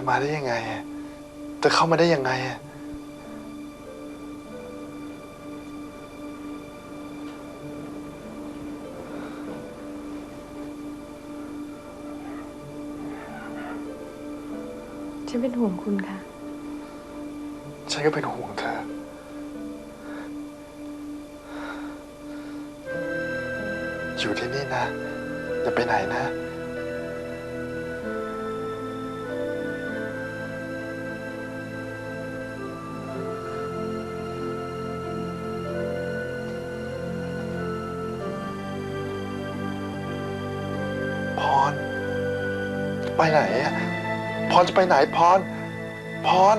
อมาได้ยังไงอะเธอเข้ามาได้ยังไงอะฉันเป็นห่วงคุณค่ะ ฉันก็เป็นห่วงเธอ อยู่ที่นี่นะ อย่าไปไหนนะ ไปไหนอะพรจะไปไหนพร พร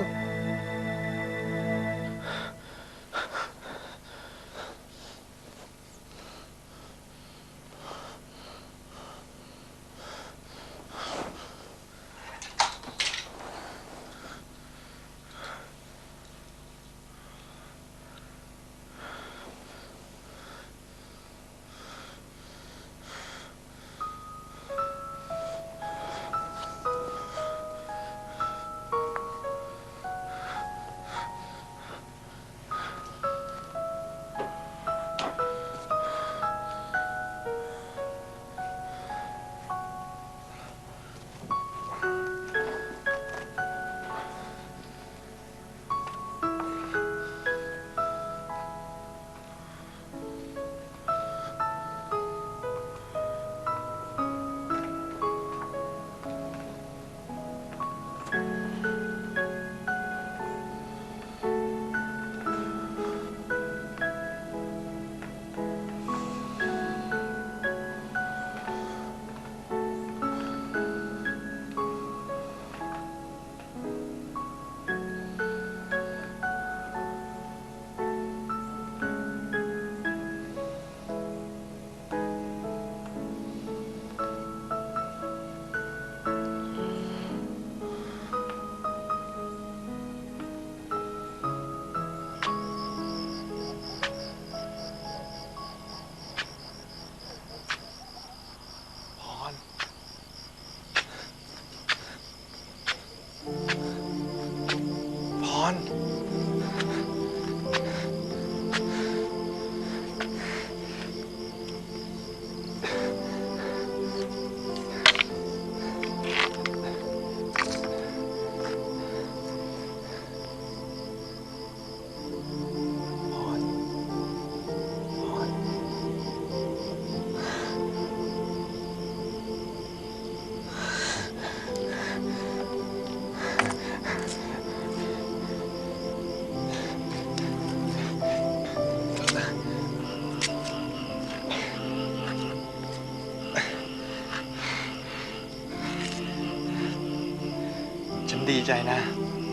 ดีใจนะ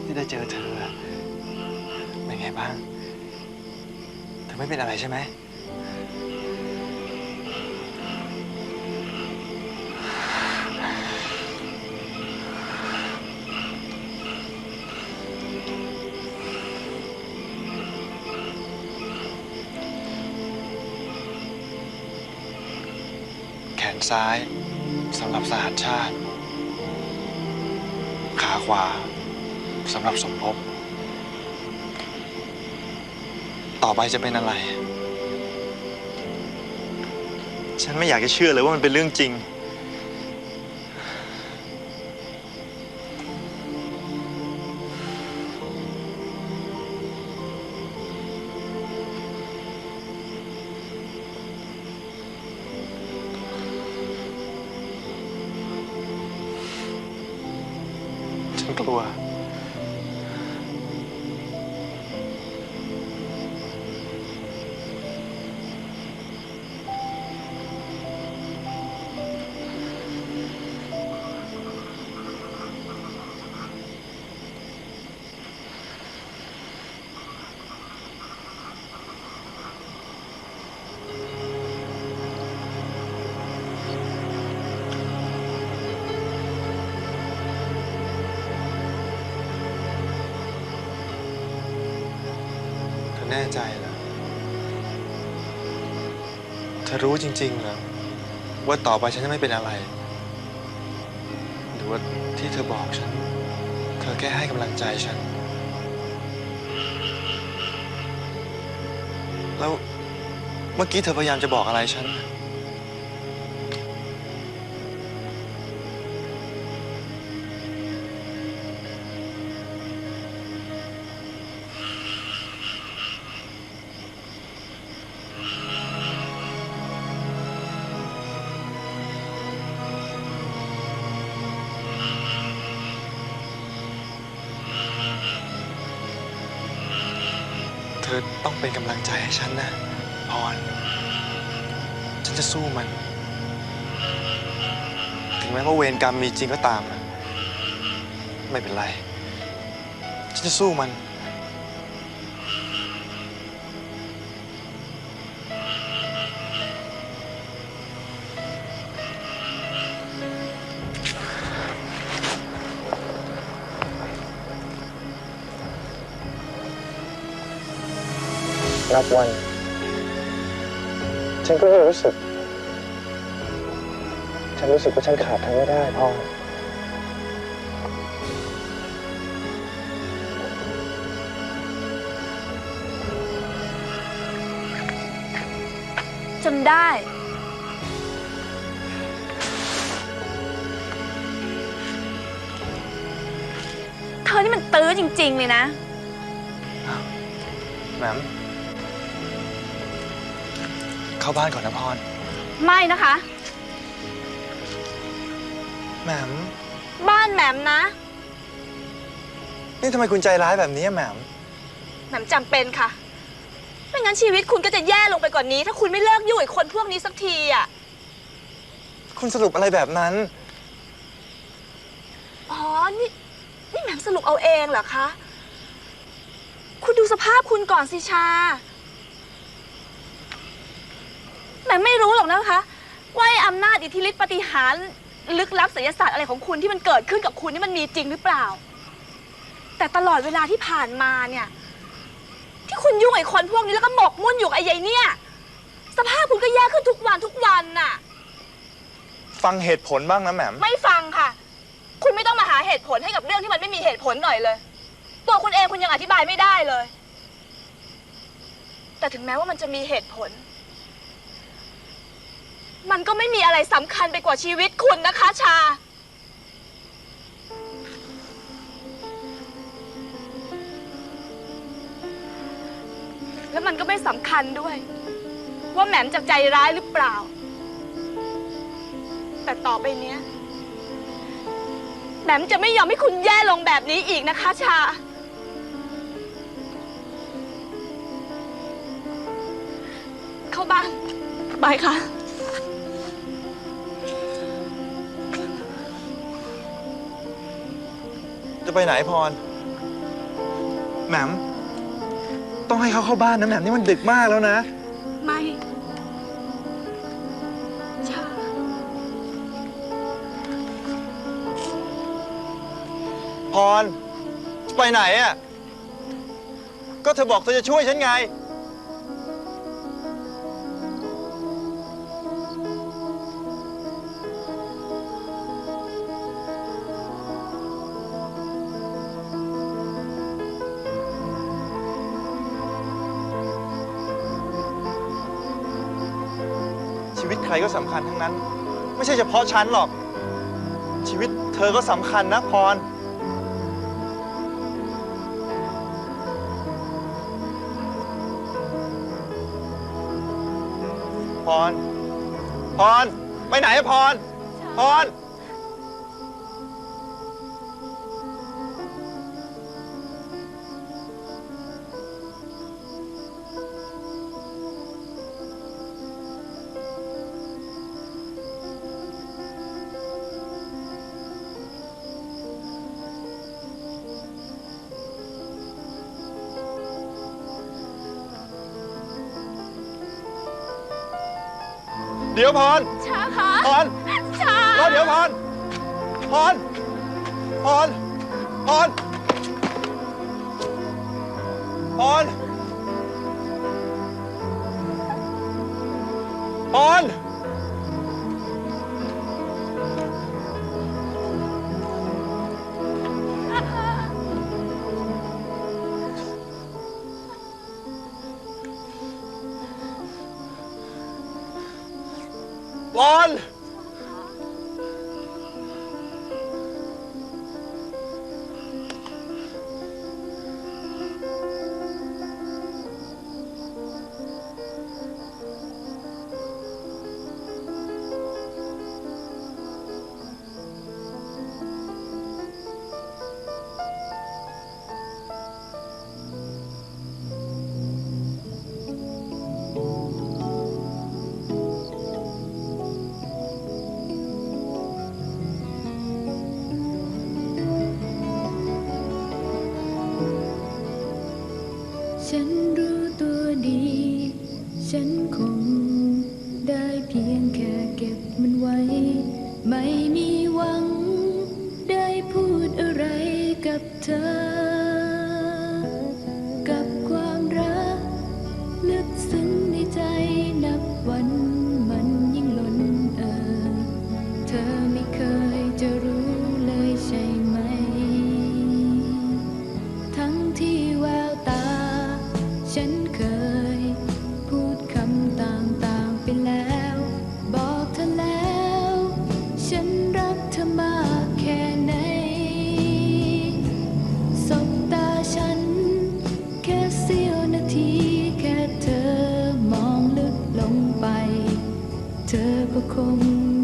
ที่ได้เจอเธอ เป็นไงบ้าง เธอไม่เป็นอะไรใช่ไหม แขนซ้ายสำหรับสหัสชาติ ขาขวาสำหรับสมภพต่อไปจะเป็นอะไร ฉันไม่อยากจะเชื่อเลยว่ามันเป็นเรื่องจริง ฉันกลัว ใจเหรอเธอรู้จริงๆเหรอว่าต่อไปฉันจะไม่เป็นอะไร หรือว่าที่เธอบอกฉัน เธอแค่ให้กำลังใจฉัน แล้วเมื่อกี้เธอพยายามจะบอกอะไรฉันนะ เป็นกำลังใจให้ฉันนะพรฉันจะสู้มัน ถึงแม้ว่าเวรกรรมมีจริงก็ตาม ไม่เป็นไร ฉันจะสู้มัน นับวัน ฉันก็รู้สึก ฉันรู้สึกว่าฉันขาดเธอไม่ได้พ่อจนได้ เธอนี่มันตื้อจริง ๆ เลยนะ แหม่ม เข้าบ้านก่อนนะพรไม่นะคะ แหม่มบ้านแหม่มนะนี่ทำไมคุณใจร้ายแบบนี้อะแหม่มแหม่มจำเป็นค่ะ ไม่งั้นชีวิตคุณก็จะแย่ลงไปกว่านนี้ ถ้าคุณไม่เลิกยุ่งกับคนพวกนี้สักทีอะคุณสรุปอะไรแบบนั้น อ๋อนี่นี่แหม่มสรุปเอาเองเหรอคะ คุณดูสภาพคุณก่อนสิชา แหม่มไม่รู้หรอกนะคะ ว่าไอ้อำนาจอิทธิฤทธิปาฏิหารย์ลึกลับไสยศาสตร์อะไรของคุณที่มันเกิดขึ้นกับคุณนี่มันมีจริงหรือเปล่า แต่ตลอดเวลาที่ผ่านมาเนี่ย ที่คุณยุ่งไอ้คนพวกนี้แล้วก็หมกมุ่นอยู่กับไอ้ใยเนี่ย สภาพคุณก็แย่ขึ้นทุกวันทุกวันน่ะ ฟังเหตุผลบ้างนะแหม่มไม่ฟังค่ะ คุณไม่ต้องมาหาเหตุผลให้กับเรื่องที่มันไม่มีเหตุผลหน่อยเลย ตัวคุณเองคุณยังอธิบายไม่ได้เลย แต่ถึงแม้ว่ามันจะมีเหตุผล มันก็ไม่มีอะไรสำคัญไปกว่าชีวิตคุณนะคะชา แล้วมันก็ไม่สำคัญด้วย ว่าแหม่มจะใจร้ายหรือเปล่า แต่ต่อไปเนี้ยแหม่มจะไม่ยอมให้คุณแย่ลงแบบนี้อีกนะคะชา เข้าบ้าน บายค่ะ จะไปไหนพร แหม่มต้องให้เขาเข้าบ้านนะแหม่มนี่มันดึกมากแล้วนะ ไม่ชาพร จะไปไหนอะ ก็เธอบอกเธอจะช่วยฉันไง วิตใครก็สำคัญทั้งนั้น ไม่ใช่เฉพาะฉันหรอก ชีวิตเธอก็สำคัญนะพร พร พร ไปไหนอะพร พร เดี๋ยวพรชาคะพรชารอเดี๋ยวพรพรพรพรพรพร ไม่มีหวังได้พูดอะไรกับเธอ